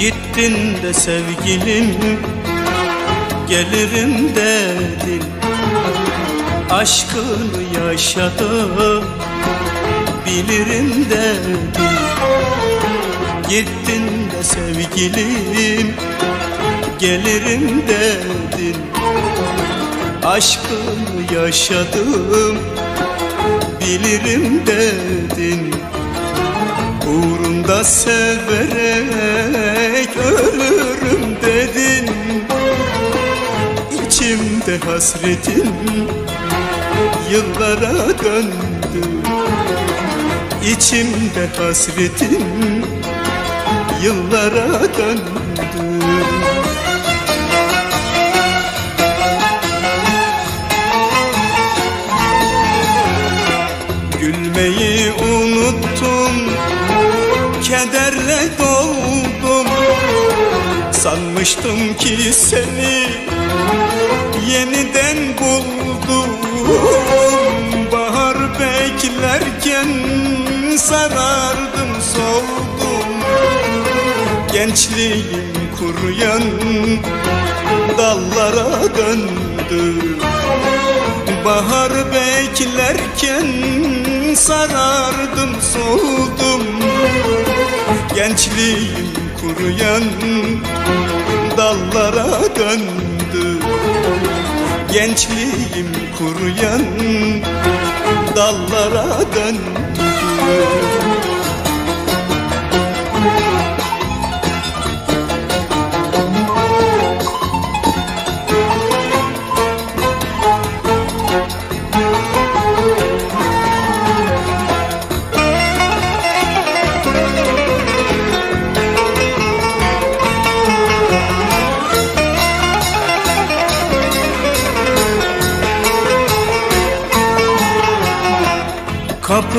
Gittin de sevgilim Gelirim dedin. Aşkını yaşadım Bilirim dedin. Gittin de sevgilim Gelirim dedin. Aşkını yaşadım Bilirim dedin. Uğrunda severek İçimde hasretin yıllara döndü. İçimde hasretin yıllara döndü. Gülmeyi unuttum Kederle doldum. Sanmıştım ki seni Yeniden buldum. Bahar beklerken Sarardım soldum. Gençliğim kuruyan Dallara döndü Bahar beklerken sarardım soldum. Gençliğim kuruyan dallara döndü Gençliğim kuruyan dallara döndü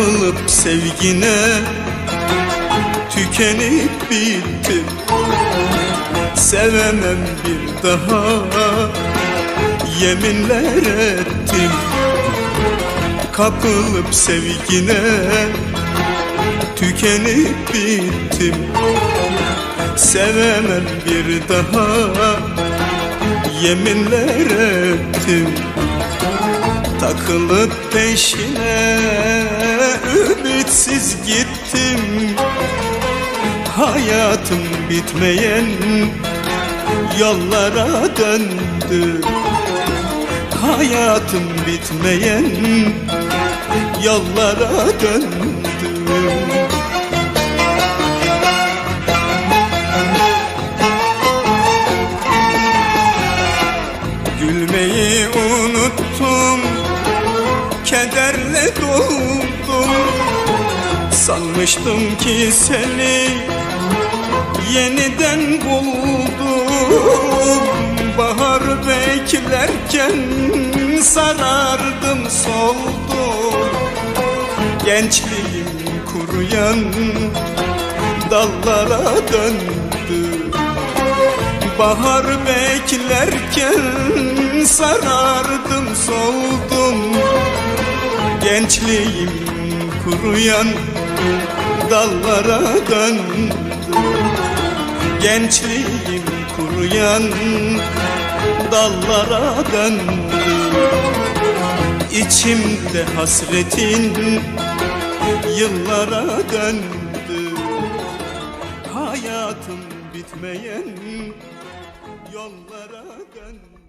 Kapılıp sevgine Tükenip bittim Sevemem bir daha Yeminler ettim. Kapılıp sevgine Tükenip bittim. Sevemem bir daha Yeminler ettim. Takılıp peşine ümitsiz gittim. Hayatım bitmeyen yollara döndü. Hayatım bitmeyen yollara döndü. Gülmeyi unuttum. Kederle doldum Sanmıştım ki seni Yeniden buldum. Bahar beklerken Sarardım soldum. Gençliğim kuruyan Dallara döndü. Bahar beklerken sarardım soldum. Gençliğim kuruyan dallara döndü Gençliğim kuruyan dallara döndü İçimde hasretin yıllara döndü. Hayatım bitmeyen yollara döndü